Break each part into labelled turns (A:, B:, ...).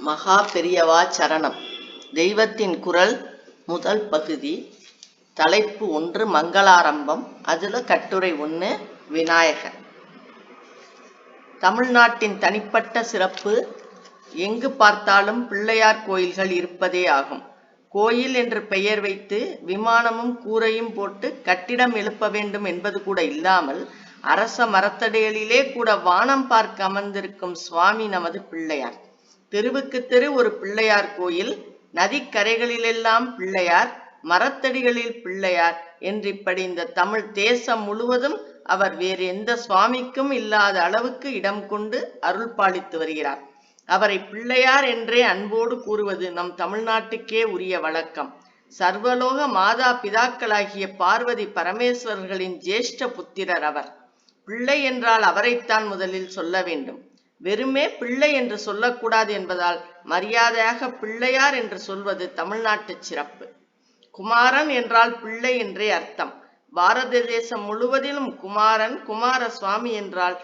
A: மகா பெரியவா சரணம். தெய்வத்தின் குரல் முதல் பகுதி. தலைப்பு ஒன்று மங்களாரம்பம். அதுல கட்டுரை ஒன்று விநாயகர். தமிழ்நாட்டின் தனிப்பட்ட சிறப்பு எங்கு பார்த்தாலும் பிள்ளையார் கோயில்கள் இருப்பதே ஆகும். கோயில் என்று பெயர் வைத்து விமானமும் கூரையும் போட்டு கட்டிடம் எழுப்ப வேண்டும் என்பது கூட இல்லாமல் அரச மரத்தடைகளிலே கூட வானம் பார்க்க அமர்ந்திருக்கும் சுவாமி நமது பிள்ளையார். தெருவுக்கு தெரு ஒரு பிள்ளையார் கோயில் நதிக்கரைகளிலெல்லாம் பிள்ளையார் மரத்தடிகளில் பிள்ளையார் என்று இப்படி இந்த தமிழ் தேசம் முழுவதும் அவர் வேறு எந்த சுவாமிக்கும் இல்லாத அளவுக்கு இடம் கொண்டு அருள் பாலித்து வருகிறார். அவரை பிள்ளையார் என்றே அன்போடு கூறுவது நம் தமிழ்நாட்டுக்கே உரிய வழக்கம். சர்வலோக மாதா பிதாக்களாகிய பார்வதி பரமேஸ்வரர்களின் ஜேஷ்ட புத்திரர் அவர். பிள்ளை என்றால் அவரைத்தான் முதலில் சொல்ல வேண்டும். வெறுமே பிள்ளை என்று சொல்லக்கூடாது என்பதால் மரியாதையாக பிள்ளையார் என்று சொல்வது தமிழ்நாட்டு சிறப்பு. குமாரன் என்றால் பிள்ளை என்றே அர்த்தம். பாரத தேசம் முழுவதிலும் குமாரன் குமார சுவாமி என்றால்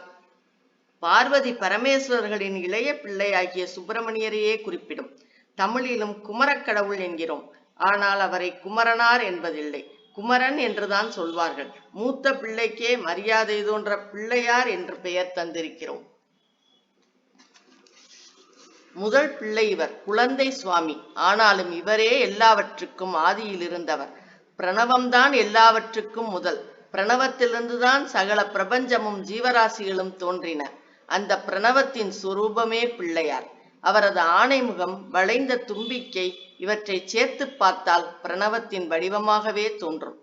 A: பார்வதி பரமேஸ்வரர்களின் இளைய பிள்ளையாகிய சுப்பிரமணியரையே குறிப்பிடும். தமிழிலும் குமரக்கடவுள் என்கிறோம். ஆனால் அவரை குமரனார் என்பதில்லை. குமரன் என்றுதான் சொல்வார்கள். மூத்த பிள்ளைக்கே மரியாதை தோன்ற பிள்ளையார் என்று பெயர் தந்திருக்கிறோம். முதல் பிள்ளை இவர் குழந்தை சுவாமி. ஆனாலும் இவரே எல்லாவற்றுக்கும் ஆதியில் இருந்தவர் பிரணவம்தான் எல்லாவற்றுக்கும் முதல். பிரணவத்திலிருந்துதான் சகல பிரபஞ்சமும் ஜீவராசிகளும் தோன்றின. அந்த பிரணவத்தின் சுரூபமே பிள்ளையார். அவரது ஆணைமுகம் வளைந்த தும்பிக்கை இவற்றை சேர்த்து பார்த்தால் பிரணவத்தின் வடிவமாகவே தோன்றும்.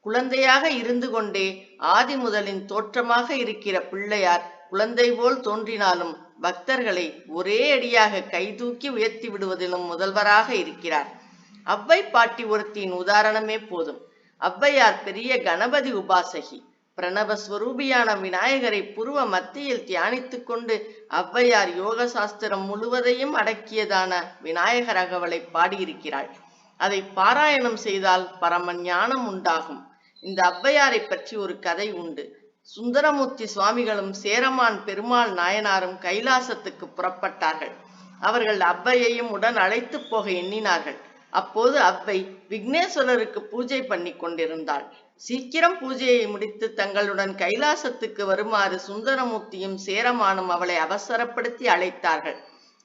A: குழந்தையாக இருந்து கொண்டே ஆதி முதலின் தோற்றமாக இருக்கிற பிள்ளையார் குழந்தை போல் தோன்றினாலும் பக்தர்களை ஒரே அடியாக கைதூக்கி உயர்த்தி விடுவதிலும் முதல்வராக இருக்கிறார். அவ்வை பாட்டி ஒருத்தியின் உதாரணமே போதும். அவ்வையார் பெரிய கணபதி உபாசகி. பிரணவ ஸ்வரூபியான விநாயகரை புருவ மத்தியில் தியானித்துக் கொண்டு அவ்வையார் யோக சாஸ்திரம் முழுவதையும் அடக்கியதான விநாயகர் அகவலை பாடியிருக்கிறாள். அதை பாராயணம் செய்தால் பரம ஞானம் உண்டாகும். இந்த அவ்வையாரை பற்றி ஒரு கதை உண்டு. சுந்தரமூர்த்தி சுவாமிகளும் சேரமான் பெருமாள் நாயனாரும் கைலாசத்துக்கு புறப்பட்டார்கள். அவர்கள் அவ்வையையும் உடன் அழைத்து போக எண்ணினார்கள். அப்போது அவ்வை விக்னேஸ்வரருக்கு பூஜை பண்ணி கொண்டிருந்தாள். சீக்கிரம் பூஜையை முடித்து தங்களுடன் கைலாசத்துக்கு வருமாறு சுந்தரமூர்த்தியும் சேரமானும் அவளை அவசரப்படுத்தி அழைத்தார்கள்.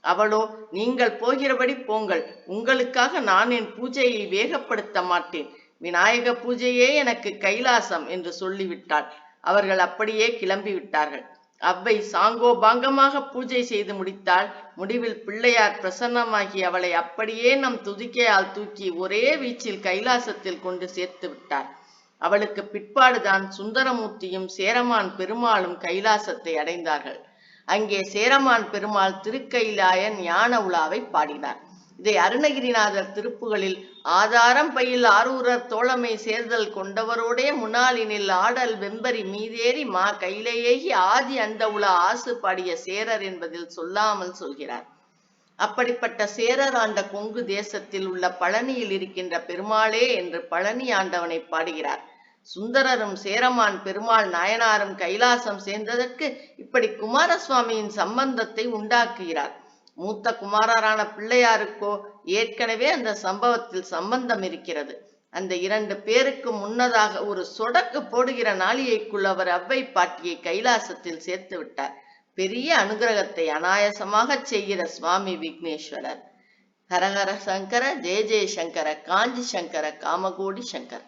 A: அவளோ நீங்கள் போகிறபடி போங்கள். உங்களுக்காக நான் என் பூஜையை வேகப்படுத்த மாட்டேன். விநாயக பூஜையே எனக்கு கைலாசம் என்று சொல்லிவிட்டாள். அவர்கள் அப்படியே கிளம்பி விட்டார்கள் அவ்வை சாங்கோபாங்கமாக பூஜை செய்து முடித்தால் முடிவில் பிள்ளையார் பிரசன்னமாகி அவளை அப்படியே நம் துதிக்கையால் தூக்கி ஒரே வீச்சில் கைலாசத்தில் கொண்டு சேர்த்து விட்டார். அவளுக்கு பிற்பாடுதான் சுந்தரமூர்த்தியும் சேரமான் பெருமாளும் கைலாசத்தை அடைந்தார்கள். அங்கே சேரமான் பெருமாள் திருக்கைலாய ஞான உலாவை பாடினார். இதை அருணகிரிநாதர் திருப்புகளில் ஆதாரம் பயில் ஆரூரர் தோழமை சேர்தல் கொண்டவரோடே முன்னாளினில் ஆடல் வெம்பரி மீதேறி மா கையிலேயேகி ஆதி அந்த உல ஆசு பாடிய சேரர் என்பதில் சொல்லாமல் சொல்கிறார். அப்படிப்பட்ட சேரர் ஆண்ட கொங்கு தேசத்தில் உள்ள பழனியில் இருக்கின்ற பெருமாளே என்று பழனி ஆண்டவனை பாடுகிறார். சுந்தரரும் சேரமான் பெருமாள் நாயனாரும் கைலாசம் சேர்ந்ததற்கு இப்படி குமாரசுவாமியின் சம்பந்தத்தை உண்டாக்குகிறார். மூத்த குமாரரான பிள்ளையாருக்கோ ஏற்கனவே அந்த சம்பவத்தில் சம்பந்தம் இருக்கிறது. அந்த இரண்டு பேருக்கு முன்னதாக ஒரு சொடக்கு போடுகிற நாளிகைக்குள் அவர் அவ்வை பாட்டியை கைலாசத்தில் சேர்த்து விட்டார். பெரிய அனுகிரகத்தை அனாயசமாக செய்கிற சுவாமி விக்னேஸ்வரர். ஹரஹர சங்கர ஜெய ஜெய சங்கர காஞ்சி சங்கர காமகோடி சங்கர்.